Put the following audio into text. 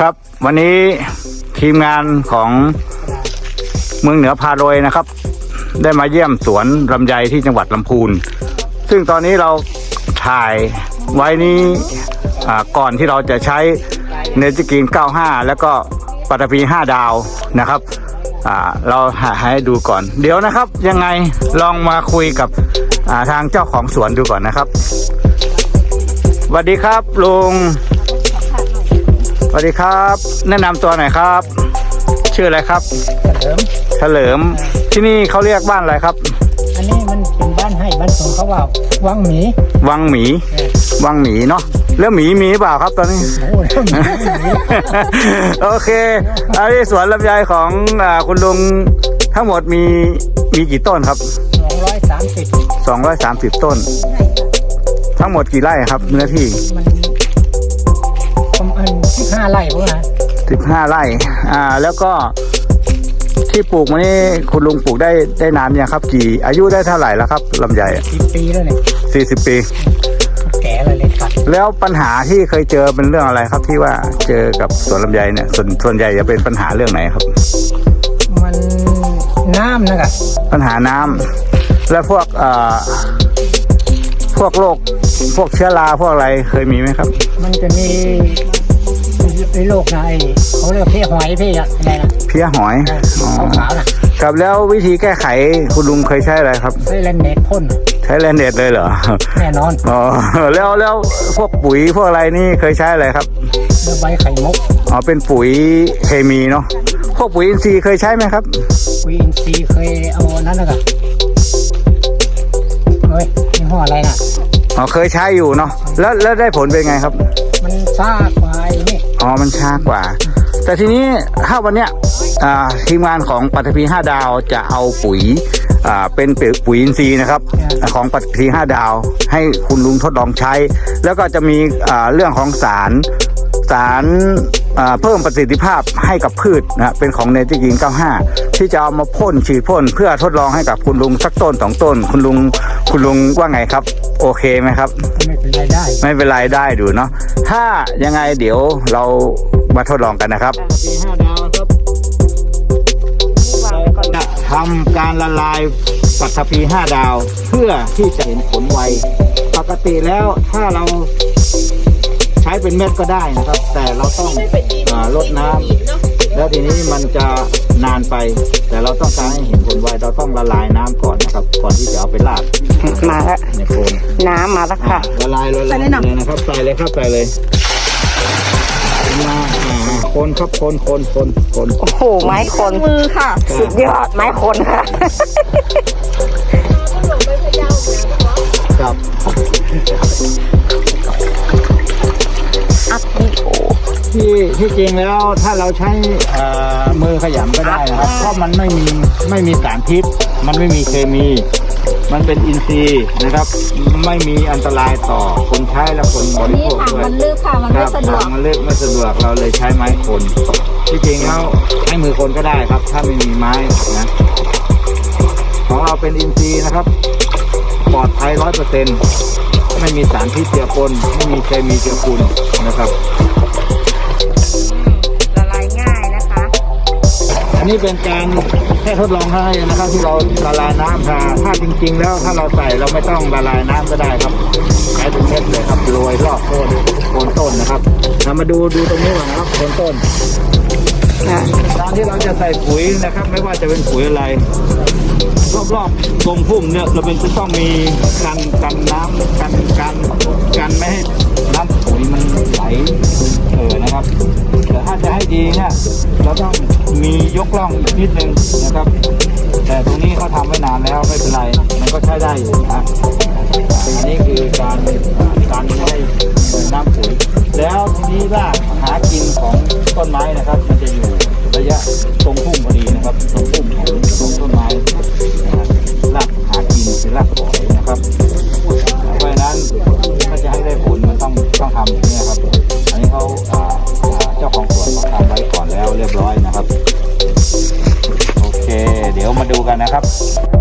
ครับ วันนี้ทีมงานของเมืองเหนือพารวยนะครับ ได้มาเยี่ยมสวนลำไยที่จังหวัดลำพูน ซึ่งตอนนี้เราถ่ายไว้นี้ก่อนที่เราจะใช้เนจิกีน 95 แล้วก็ปัตภี5 ดาวนะครับเราหาให้ดูก่อน เดี๋ยวนะครับยังไงลองมาคุยกับทางเจ้าของสวนดูก่อนนะครับสวัสดีครับลุง สวัสดีครับ แนะนำตัวหน่อยครับ ชื่ออะไรครับเฉลิมเฉลิม ที่นี่เขาเรียกบ้านอะไรครับ อันนี้มันเป็นบ้านให้บ้านสงเขาว่าวังหมีวังหมี เออวังหมีเนาะ แล้วหมีมีเปล่าครับตอนนี้ โอ้โหแล้วหมีหมีโอเคอันนี้สวนลำไยของอาคุณลุงทั้งหมดมีมีกี่ต้นครับ สองร้อยสามสิบ230 ต้น ทั้งหมดกี่ไร่ครับเนื้อที่มันประมาณ สิบห้าไร่พวกนะ15ไร่ อ่า แล้วก็ที่ปลูกมานี่คุณลุงปลูกได้ได้นานยังครับ กี่ อายุได้เท่าไหร่แล้วครับลำไยสิบปีแล้วเนี่ย40ปี แก่แล้วเลยตัดแล้วปัญหาที่เคยเจอเป็นเรื่องอะไรครับที่ว่าเจอกับสวนลำไยเนี่ยส่วนส่วนใหญ่จะเป็นปัญหาเรื่องไหนครับ มันน้ำนะกะปัญหาน้ำและพวกเอ่อพวกโรคพวกเชื้อราพวกอะไรเคยมีไหมครับ มันจะมี ไอ้โรคนะไอ้เขาเรียกเพี้ยหอยเพี้ยอะไรนะเพี้ยหอยอ๋อขาวๆนะครับแล้ววิธีแก้ไขคุณลุงเคยใช้อะไรครับไอ้แลนเนตพ่นใช้แลนเดดเลยเหรอแน่นอนอ๋อแล้วแล้วพวกปุ๋ยพวกอะไรนี่เคยใช้อะไรครับแล้วใบไข่มุกอ๋อเป็นปุ๋ยเคมีเนาะพวกปุ๋ยอินทรีย์เคยใช้ไหมครับวีอินซีย์เคยเอาอันนั้นนะกะเฮ้ยยี่ห้ออะไรน่ะอ๋อเคยใช้อยู่เนาะแล้วแล้วได้ผลเป็นไงครับ มันซ่ากว่าไอ๋อ มันช้ากว่า แต่ทีนี้ถ้าวันเนี้ยทีมงานของปัตภีห้าดาวจะเอาปุ๋ยเป็นปุ๋ยอินทรีย์นะครับ ของปัตภีห้าดาว ให้คุณลุงทดลองใช้ แล้วก็จะมีเรื่องของสารสาร เพิ่มประสิทธิภาพให้กับพืชนะเป็นของเนติกิน 95 ที่จะเอามาพ่นฉีดพ่นเพื่อทดลองให้กับคุณลุงสักต้นสองต้น คุณลุงคุณลุงว่าไงครับ โอเคไหมครับ ไม่เป็นไรได้ไม่เป็นไรได้ดูเนาะถ้ายังไงเดี๋ยวเรามาทดลองกันนะครับปีห้าดาวครับจะทำการละลายปัตภีห้าดาว เพื่อที่จะเห็นผลไวปกติแล้วถ้าเรา ใช้เป็นเม็ดก็ได้นะครับ แต่เราต้องอาลดน้ำแล้วทีนี้มันจะนานไป แต่เราต้องการให้เห็นผลไวเราต้องละลายน้ำก่อนนะครับ ก่อนที่จะเอาไปราดมาแล้วในโคนน้ำมาแล้วค่ะละลายเลยละลายเลยนะครับใส่เลยครับใส่เลยมาอ่าคนครับคนคนคนคนโอ้โหไม้คนมือค่ะ สุดยอดไม้คนค่ะ ที่ที่จริงแล้วถ้าเราใช้เอ่อมือขยำก็ได้นะครับเพราะมันไม่มีไม่มีสารพิษ มันไม่มีเคมี มันเป็นอินทรีย์นะครับ ไม่มีอันตรายต่อคนใช้และคนบรินี่โภคถังด้วย มันลึกค่ะ มันคไม่รับสะดวก ทางมันเล็กไม่สะดวกเราเลยใช้ไม้คนที่จริงแล้วใช้มือคนก็ได้ครับ ถ้าไม่มีไม้นะของเราเป็นอินทรีย์นะครับ ปลอดภัยร้อยเปอร์เซ็นต์ไม่มีสารพิษเจือปนไม่มีเคมีเจือคุณนะครับ อันนี้เป็นการแค่ทดลองเท่านั้นเองนะครับ ที่เราละลายน้ำค่ะถ้าจริง ๆ แล้วถ้าเราใส่เราไม่ต้องละลายน้ำก็ได้ครับใช้เป็นเม็ดเลยครับโรยรอบโคนโคนต้นนะครับเรามาดูดูตรงนี้ก่อนนะครับโคนต้นการที่เราจะใส่ปุ๋ยนะครับ ไม่ว่าจะเป็นปุ๋ยอะไร รอบๆตรงพุ่มเนี่ยเราเป็นจะต้องมีกันกันน้ำกันกันกันไม่ให้น้ำปุ๋ยมันไหลเออนะครับแต่ ถ้าจะให้ดีเนี่ยเราต้องมียกล่องอีกนิดนึงนะครับ แต่ตรงนี้เขาทำไว้นานแล้วไม่เป็นไร มันก็ใช้ได้อยู่นะอันนี้คือการการไม่ให้น้ำปุ๋ยแล้วทีนี้รากหากินของต้นไม้นะครับ มันจะอยู่ระยะตรงพุ่มพอดีนะครับตรงพุ่มของของต้นไม้นะครับรากหากินคือรากฝอยนะครับเพราะฉะนั้นถ้าจะให้ได้ผลมันต้องต้องทำอย่างนี้ครับอันนี้เขา เจ้าของสวนเขาทำไว้ก่อนแล้วเรียบร้อยนะครับ โอเค เดี๋ยวมาดูกันนะครับ